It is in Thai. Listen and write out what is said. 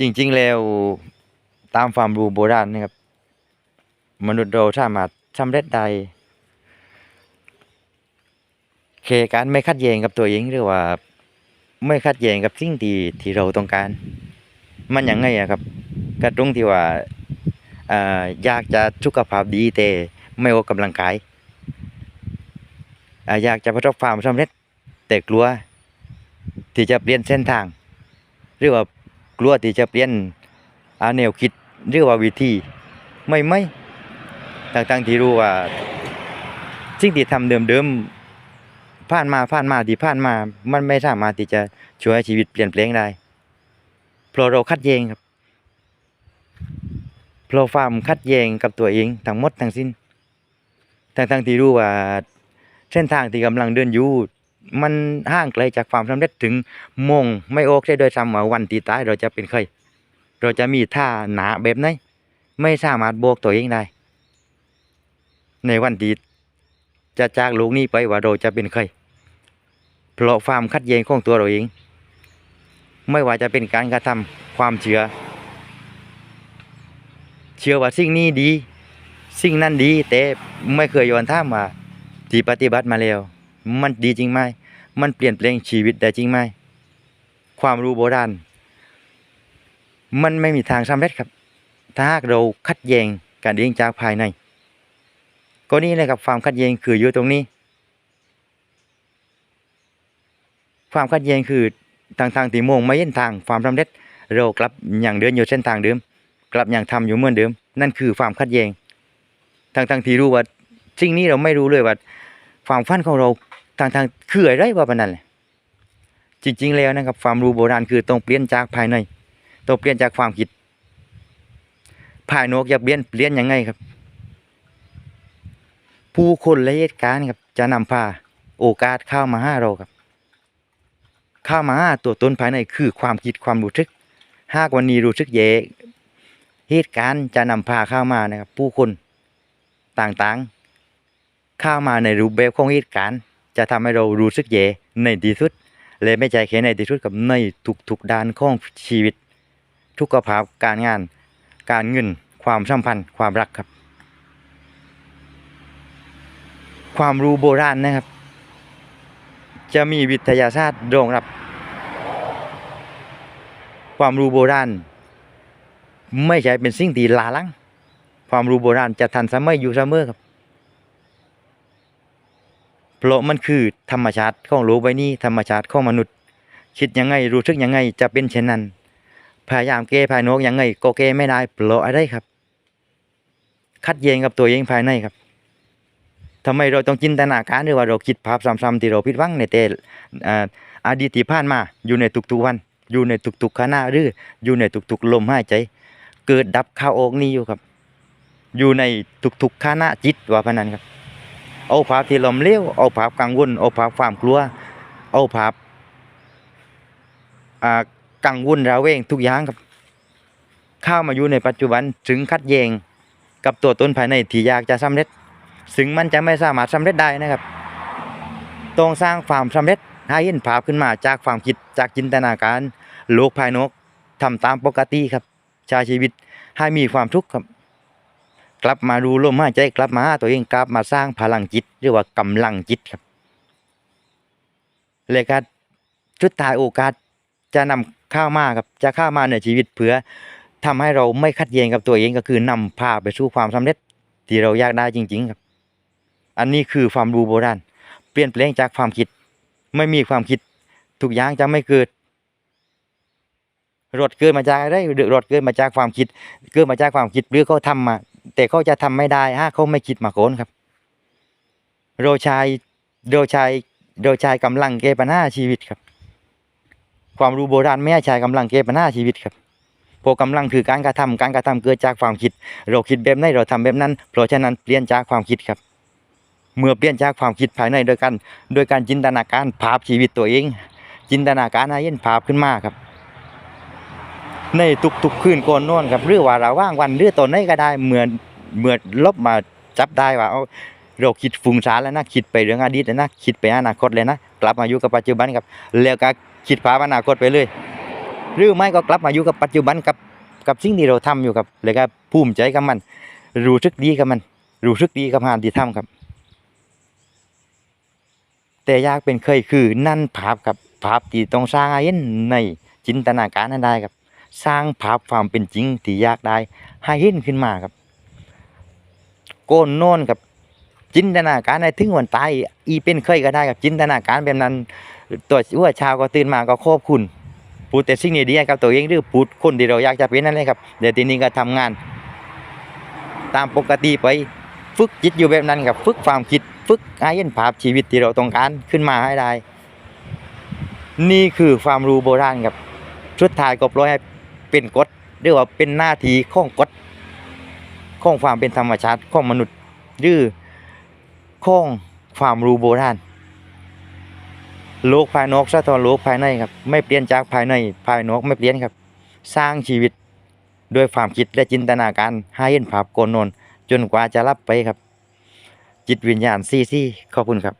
จริง ๆ แล้วตามความรู้โบราณนะครับ มนุษย์เราสามารถสำเร็จได้แค่การไม่ขัดแย้งกับตัวเองหรือว่า ไม่ขัดแย้งกับสิ่งที่ที่เราต้องการ มันยังไงอะครับก็ตรงที่ว่าอยากจะสุขภาพดีแต่ไม่ออกกำลังกายอยากจะประสบความสำเร็จแต่กลัว ที่จะเปลี่ยนเส้นทาง หรือว่า กลัวที่จะเปลี่ยนอาแนวคิดหรือว่าวิธีไม่ไม่ต่างๆที่รู้ว่าสิ่งที่ทำเดิมๆผ่านมาผ่านมาที่ผ่านมา มันไม่สามารถที่จะช่วยชีวิตเปลี่ยนแปลงได้เพราะเราคัดแยงครับเพราะความคัดแยงกับตัวเองทั้งหมดทั้งสิ้นทั้งๆที่รู้ว่าเส้นทางที่กำลังเดินอยู่ มันห่างไกลจากความสำเร็จถึงมงไม่โอเคโดยซ้ำว่าวันที่ตายเราจะเป็นใครเราจะมีท่าหนาแบบไหนไม่สามารถบกตัวเองได้ ในวันที่จะจากโลกนี้ไปว่าเราจะเป็นใครเพราะความคัดแย้งของตัวเราเอง ไม่ว่าจะเป็นการกระทำความเชื่อ เชื่อว่าสิ่งนี้ดี สิ่งนั้นดี แต่ไม่เคยย้อนถามว่าที่ปฏิบัติมาแล้ว มันดีจริงไหมมันเปลี่ยนแปลงชีวิตได้จริงไหมความรู้โบราณ มันไม่มีทางสำเร็จครับ ถ้าหากเราคัดแยงกันเองจากภายใน ก็นี่เลยครับความขัดแยงคืออยู่ตรงนี้ ความขัดแยงคือทางทางที่มงไม่เห็นทางความสำเร็จเรากลับอย่างเดินอยู่เส้นทางเดิม กลับอย่างทำอยู่เหมือนเดิม นั่นคือความขัดแยงทางทางที่รู้ว่าสิ่งนี้เราไม่รู้เลยว่าความฝันของเรา ทางทางคืออะไรว่าปนั้นแหละจริง ๆ แล้วนะครับความรู้โบราณคือต้องเปลี่ยนจากภายในต้องเปลี่ยนจากความคิด ภายนอกจะเปลี่ยนเปลี่ยนยังไงครับ ผู้คนและเหตุการณ์ครับ จะนำพาโอกาสเข้ามาห้าเราครับ เข้ามาห้าตัวตนภายในคือความคิดความรู้สึกหากวันนี้รู้สึกแย่เหตุการณ์จะนำพาเข้ามานะครับ ผู้คนต่างๆ เข้ามาในรูปแบบของเหตุการณ์ จะทำให้เรารู้สึกแย่ในที่สุด และไม่ใจแค่ในที่สุดกับในทุกๆด้านของชีวิต ทุกภาพการงาน การเงิน ความสัมพันธ์ ความรักครับ ความรู้โบราณนะครับ จะมีวิทยาศาสตร์รองรับ ความรู้โบราณ ไม่ใช่เป็นสิ่งที่ลาลังความรู้โบราณจะทันสมัยอยู่เสมอครับ เพราะมันคือธรรมชาติของโลกใบนี้ธรรมชาติของมนุษย์ คิดยังไงรู้สึกยังไงจะเป็นเช่นนั้น พยายามแก้ภายนอกยังไง ก็แก้ไม่ได้เพราะอะไรครับ คัดแย้งกับตัวเองภายในครับทำไมเราต้องจินตนาการหรือว่าเราคิดภาพซ้ำๆที่เราผิดหวังในแต่อาอดีตที่ผ่านมาอยู่ในทุกๆวัน อยู่ในทุกๆขณะหรืออยู่ในทุกๆลมหายใจ เกิดดับข้าวออกนี่อยู่ครับ อยู่ในทุกๆขณะจิตว่าพนันครับ เอาภาพที่ลมเลี้ยวเอาภาพกังวลเอาภาพความกลัว เอาภาพอ่ากังวลระแวงทุกอย่างครับเข้ามาอยู่ในปัจจุบันถึงคัดแยงกับตัวตนภายในที่อยากจะสำเร็จซึ่งมันจะไม่สามารถสำเร็จได้นะครับต้องสร้างความสำเร็จให้เห็นภาพขึ้นมาจากความคิดจากจินตนาการโลกภายนอกทำตามปกติครับใช้ชีวิตให้มีความทุกข์ครับ กลับมาดูลมหายใจกลับมาหาตัวเองกลับมาสร้างพลังจิตหรือว่ากำลังจิตครับเลยการชุดท้ายโอกาสจะนำเข้ามาครับจะข้ามาในชีวิตเพื่อทำให้เราไม่ขัดแย้งกับตัวเองก็คือนำพาไปสู่ความสำเร็จที่เราอยากได้จริง ๆ ครับ อันนี้คือความรู้โบราณเปลี่ยนแปลงจากความคิด ไม่มีความคิดทุกอย่างจะไม่เกิดรถเกิดมาจากอะไรรถเกิดมาจากความคิด เกิดมาจากความคิดหรือเขาทำมา แต่เขาจะทำไม่ได้ฮะเขาไม่คิดมาก่อนครับ เราใช้เราใช้เราใช้กำลังแก้ปัญหาชีวิตครับ ความรู้โบราณไม่ให้ใช้กำลังแก้ปัญหาชีวิตครับพราะกำลังคือการกระทำการกระทำเกิดจากความคิด เราคิดแบบไหนเราทำแบบนั้น เพราะฉะนั้นเปลี่ยนจากความคิดครับ เมื่อเปลี่ยนจากความคิดภายในโดยการโดยการจินตนาการภาพชีวิตตัวเอง จินตนาการให้เห็นภาพขึ้นมาครับ ในทุกๆคืนก่อนนอนครับหรือว่าระหว่างวันหรือตอนไหนก็ได้เหมือนเหมือนลบมาจับได้ว่าเอาเราคิดฟุ้งซ่านแล้วนะคิดไปเรื่องอดีตแล้วนะคิดไปอนาคตเลยนะกลับมาอยู่กับปัจจุบันครับ แล้วก็คิดภาพอนาคตไปเลย หรือไม่ก็กลับมาอยู่กับปัจจุบันกับกับสิ่งที่เราทำอยู่ครับแล้วก็ภูมิใจกับมัน รู้สึกดีกับมัน รู้สึกดีกับงานที่ทำครับ แต่ยากเป็นเคยคือนั่นภาพครับภาพที่ต้องสร้างให้เห็นในจินตนาการนั้นได้ครับ สร้างภาพความเป็นจริงที่อยากได้ให้เห็นขึ้นมาครับโกนโน่นครับจินตนาการในถึงวันตายอีเป็นเคยก็ได้ครับจินตนาการแบบนั้น ตัวหัวช้าก็ตื่นมาก็ขอบคุณพูดแต่สิ่งดีๆให้กับตัวเองหรือพูดคนที่เราอยากจะเป็นนั่นเลยครับเดี๋ยวทีนี้ก็ทำงาน ตามปกติไปฝึกจิตอยู่แบบนั้นครับฝึกความคิดฝึกให้เห็นภาพชีวิตที่เราต้องการขึ้นมาให้ได้ นี่คือความรู้โบราณครับสุดท้ายก็ปล่อยให้ เป็นกฎหรือว่าเป็นหน้าที่ของกฎของความเป็นธรรมชาติของมนุษย์หรือของความรู้โบราณโลกภายนอกสะท้อนโลกภายในครับ ไม่เปลี่ยนจากภายในภายนอกไม่เปลี่ยนครับ สร้างชีวิตด้วยความคิดและจินตนาการให้เห็นภาพโกนนนจนกว่าจะรับไปครับ จิตวิญญาณซี่ซี่ขอบคุณครับ